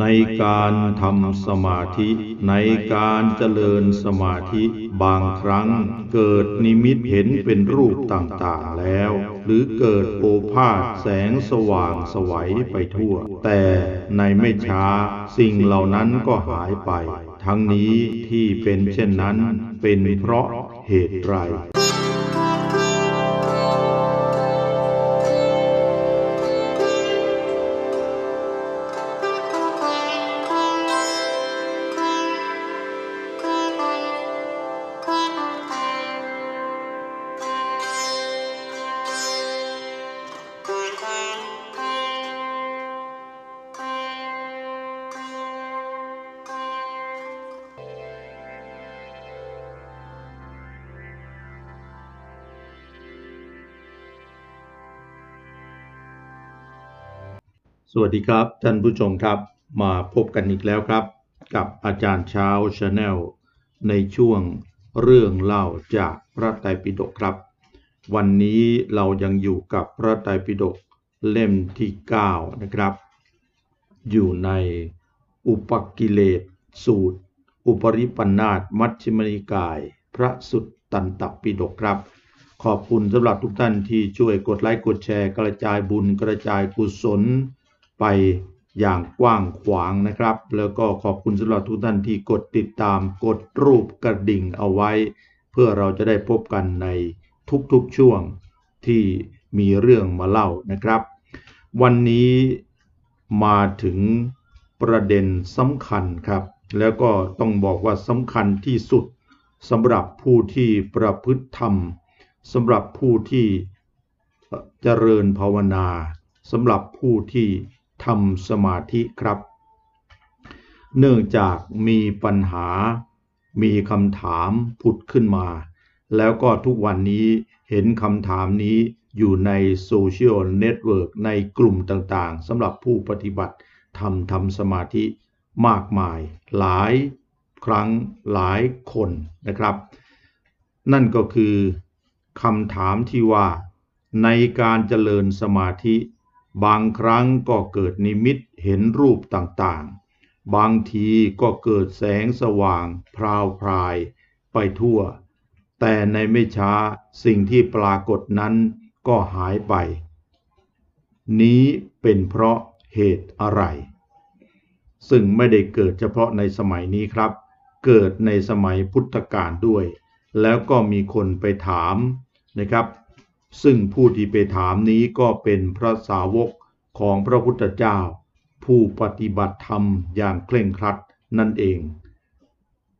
ในการทำสมาธิในการเจริญสมาธิบางครั้งเกิดนิมิตเห็นเป็นรูปต่างๆแล้ว หรือเกิดโอภาสแสงสว่างสวัยไปทั่ว แต่ในไม่ช้าสิ่งเหล่านั้นก็หายไป ทั้งนี้ที่เป็นเช่นนั้นเป็นเพราะเหตุไร สวัสดีครับ ท่านผู้ชมครับมาพบกันอีกแล้วครับ กับอาจารย์เช้าชาแนลในช่วงเรื่องเล่าจากพระไตรปิฎกครับ วันนี้เรายังอยู่กับพระไตรปิฎกเล่มที่ 9 นะครับ อยู่ในอุปกิเลสสูตร อุปริปันธาตมัชฌิมนิกาย พระสุตตันตปิฎกครับขอบคุณสำหรับทุกท่านที่ช่วยกดไลค์กดแชร์กระจายบุญกระจายกุศล ไปอย่างกว้างขวางนะครับ แล้วก็ขอบคุณสำหรับทุกท่านที่กดติดตามกดรูปกระดิ่งเอาไว้ เพื่อเราจะได้พบกันในทุกๆช่วงที่มีเรื่องมาเล่านะครับ วันนี้มาถึงประเด็นสำคัญครับ แล้วก็ต้องบอกว่าสำคัญที่สุดสำหรับผู้ที่ประพฤติธรรมสำหรับผู้ที่เจริญภาวนาสำหรับผู้ที่ ทำสมาธิครับ เนื่องจากมีปัญหา มีคำถามผุดขึ้นมา แล้วก็ทุกวันนี้เห็นคำถามนี้อยู่ในโซเชียลเน็ตเวิร์กในกลุ่มต่างๆสำหรับผู้ปฏิบัติทำทำสมาธิมากมาย หลายครั้งหลายคนนะครับ นั่นก็คือคำถามที่ว่าในการเจริญสมาธิ บางครั้งก็เกิดนิมิตเห็นรูปต่างๆ บางทีก็เกิดแสงสว่าง พราวพรายไปทั่ว แต่ในไม่ช้าสิ่งที่ปรากฏนั้นก็หายไป นี้เป็นเพราะเหตุอะไร ซึ่งไม่ได้เกิดเฉพาะในสมัยนี้ครับ เกิดในสมัยพุทธกาลด้วย แล้วก็มีคนไปถามนะครับ ซึ่งผู้ที่ไปถามนี้ก็เป็นพระสาวกของพระพุทธเจ้า ผู้ปฏิบัติธรรมอย่างเคร่งครัดนั่นเอง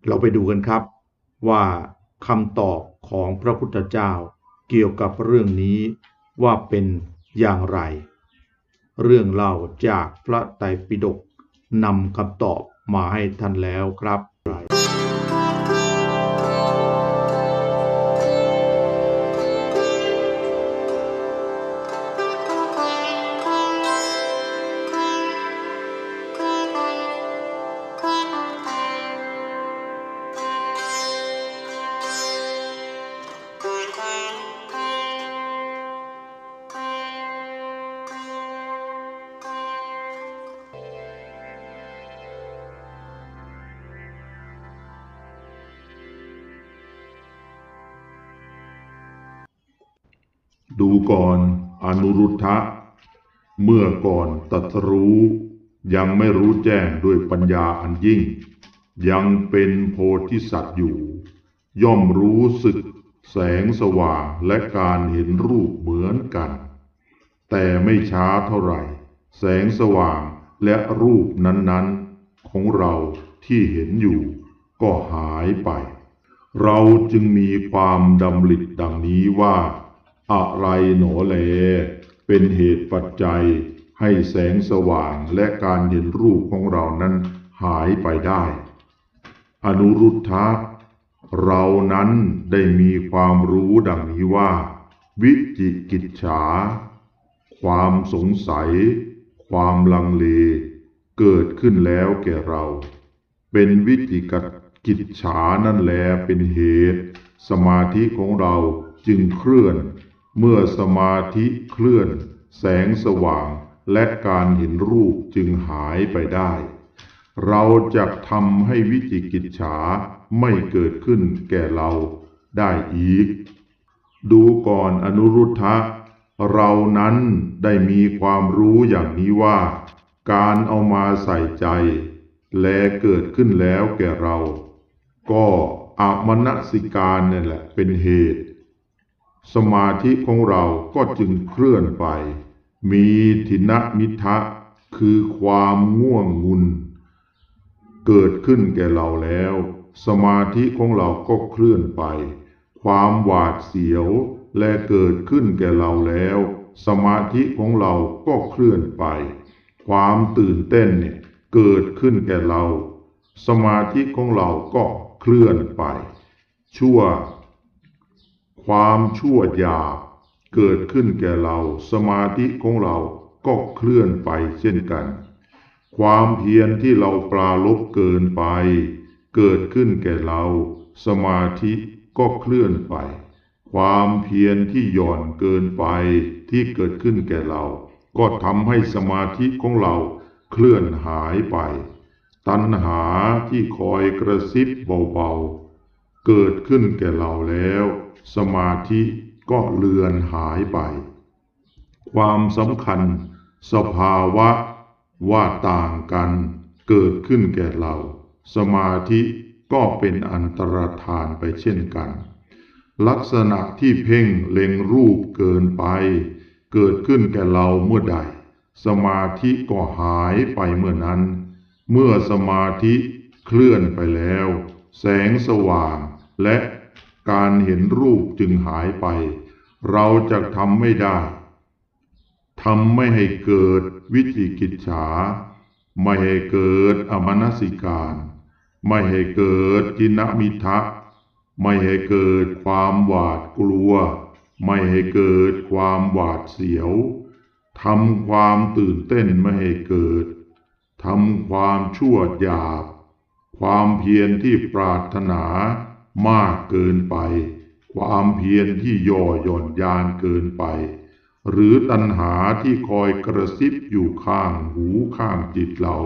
เราไปดูกันครับว่าคำตอบของพระพุทธเจ้าเกี่ยวกับเรื่องนี้ว่าเป็นอย่างไร เรื่องเล่าจากพระไตรปิฎกนำคำตอบมาให้ท่านแล้วครับ ดูก่อนอนุรุทธะ เมื่อก่อนตัสรู้ ยังไม่รู้แจ้งด้วยปัญญาอันยิ่ง ยังเป็นโพธิสัตว์อยู่ ย่อมรู้สึกแสงสว่างและการเห็นรูปเหมือนกัน แต่ไม่ช้าเท่าไหร่ แสงสว่างและรูปนั้นๆ ของเราที่เห็นอยู่ ก็หายไป เราจึงมีความดำริดดังนี้ว่า อะไรหนอแล เป็นเหตุปัจจัยให้แสงสว่างและการเห็นรูปของเรานั้นหายไปได้ อนุรุทธะเรานั้นได้มีความรู้ดังนี้ว่า วิจิกิจฉา ความสงสัย ความลังเล เกิดขึ้นแล้วแก่เรา เป็นวิจิกิจฉานั่นแลเป็นเหตุ สมาธิของเราจึงเคลื่อน เมื่อสมาธิเคลื่อน แสงสว่างและการเห็นรูปจึงหายไปได้ เราจะทำให้วิจิกิจฉาไม่เกิดขึ้นแก่เราได้อีก ดูก่อนอนุรุทธะ เรานั้นได้มีความรู้อย่างนี้ว่า การเอามาใส่ใจ และเกิดขึ้นแล้วแก่เรา ก็อามนสิการนี่แหละเป็นเหตุ สมาธิของเราก็จึงเคลื่อนไป มีทินะมิทะคือความง่วงงุน เกิดขึ้นแก่เราแล้ว สมาธิของเราก็เคลื่อนไป ความหวาดเสียวและเกิดขึ้นแก่เราแล้ว สมาธิของเราก็เคลื่อนไป ความตื่นเต้นเนี่ยเกิดขึ้นแก่เรา สมาธิของเราก็เคลื่อนไป ชั่ว ความชั่วหยาบเกิดขึ้นแก่เรา สมาธิของเราก็เคลื่อนไปเช่นกัน ความเพียรที่เราปราลบเกินไป เกิดขึ้นแก่เรา สมาธิก็เคลื่อนไป ความเพียรที่หย่อนเกินไปที่เกิดขึ้นแก่เรา ก็ทำให้สมาธิของเราเคลื่อนหายไป ตัณหาที่คอยกระซิบเบาๆ เกิดขึ้นแก่เราแล้ว สมาธิก็เลือนหายไป ความสำคัญสภาวะว่าต่างกันเกิดขึ้นแก่เรา สมาธิก็เป็นอันตรธานไปเช่นกัน ลักษณะที่เพ่งเล็งรูปเกินไป เกิดขึ้นแก่เราเมื่อใด สมาธิก็หายไปเมื่อนั้น เมื่อสมาธิเคลื่อนไปแล้ว แสงสว่างและ การเห็นรูปจึงหายไป เราจะทำไม่ได้ทำไม่ให้เกิดวิจิกิจฉา ไม่ให้เกิดอมนสิการ ไม่ให้เกิดกินมิทะ ไม่ให้เกิดความหวาดกลัว ไม่ให้เกิดความหวาดเสียวทำความตื่นเต้นไม่ให้เกิดทำความชั่วหยาบ ความเพียรที่ปรารถนา มากเกินไป ความเพียรที่ย่อหย่อนยานเกินไป หรือตัณหาที่คอยกระซิบอยู่ข้างหูข้างจิตเรา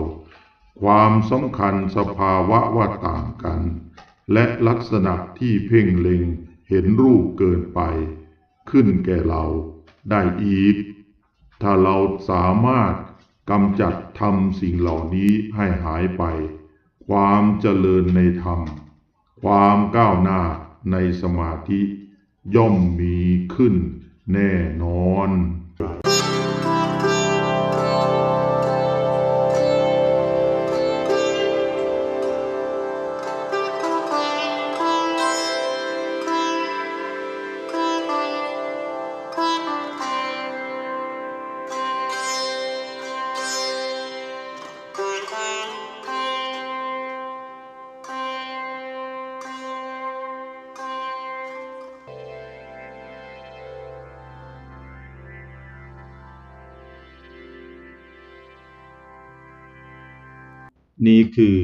ความสำคัญสภาวะว่าต่างกัน และลักษณะที่เพ่งเล็งเห็นรูปเกินไป ขึ้นแก่เราได้อีก ถ้าเราสามารถกำจัดทำสิ่งเหล่านี้ให้หายไป ความเจริญในธรรม ความก้าวหน้าในสมาธิย่อมมีขึ้นแน่นอน นี่คือ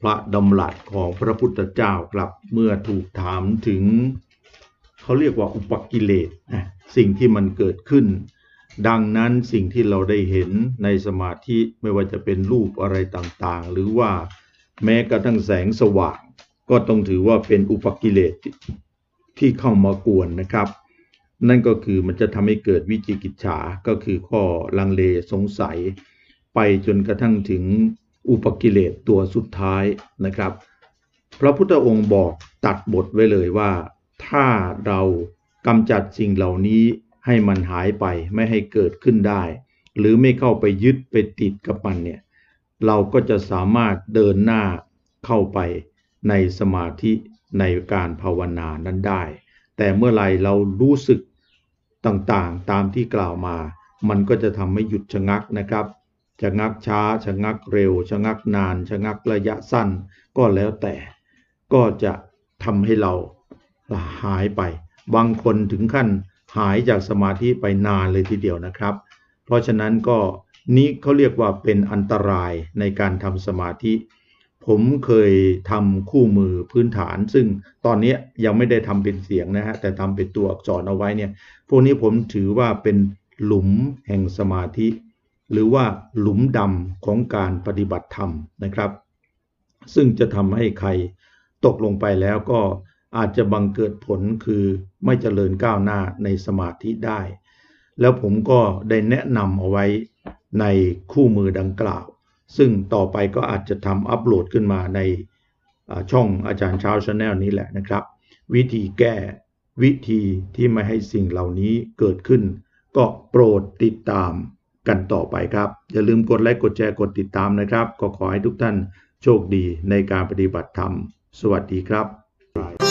พระดำรัสของพระพุทธเจ้าครับเมื่อถูกถามถึงเขาเรียกว่าอุปกิเลสนะสิ่งที่มันเกิดขึ้น ดังนั้นสิ่งที่เราได้เห็นในสมาธิไม่ว่าจะเป็นรูปอะไรต่างๆ หรือว่าแม้กระทั่งแสงสว่าง ก็ต้องถือว่าเป็นอุปกิเลสที่เข้ามากวนนะครับ นั่นก็คือมันจะทำให้เกิดวิจิกิจฉาก็คือข้อลังเลสงสัย ไปจนกระทั่งถึง อุปกิเลสตัวสุดท้ายนะครับ พระพุทธองค์บอกตัดบทไว้เลยว่า ถ้าเรากำจัดสิ่งเหล่านี้ให้มันหายไปไม่ให้เกิดขึ้นได้ หรือไม่เข้าไปยึดไปติดกับมันเนี่ยเราก็จะสามารถเดินหน้าเข้าไปในสมาธิในการภาวนานั้นได้ แต่เมื่อไรเรารู้สึกต่างๆตามที่กล่าวมา มันก็จะทำให้หยุดชะงักนะครับ ชะงักช้าชะงักเร็วชะงักนานชะงักระยะสั้นก็แล้วแต่ก็จะทำให้เราหายไป บางคนถึงขั้นหายจากสมาธิไปนานเลยทีเดียวนะครับ เพราะฉะนั้นก็นี้เขาเรียกว่าเป็นอันตรายในการทำสมาธิ ผมเคยทำคู่มือพื้นฐาน ซึ่งตอนนี้ยังไม่ได้ทำเป็นเสียงนะฮะแต่ทำเป็นตัวอักษรเอาไว้เนี่ยพวกนี้ผมถือว่าเป็นหลุมแห่งสมาธิ หรือว่าหลุมดำของการปฏิบัติธรรมนะครับ ซึ่งจะทำให้ใครตกลงไปแล้วก็อาจจะบังเกิดผลคือไม่เจริญก้าวหน้าในสมาธิได้ แล้วผมก็ได้แนะนำเอาไว้ในคู่มือดังกล่าว ซึ่งต่อไปก็อาจจะทำอัปโหลดขึ้นมาในช่องอาจารย์เช้าชาแนลนี้แหละนะครับ วิธีแก้วิธีที่ไม่ให้สิ่งเหล่านี้เกิดขึ้น ก็โปรดติดตาม กันต่อไปครับ อย่าลืมกดไลค์กดแชร์กดติดตามนะครับ ก็ขอให้ทุกท่านโชคดีในการปฏิบัติธรรม สวัสดีครับ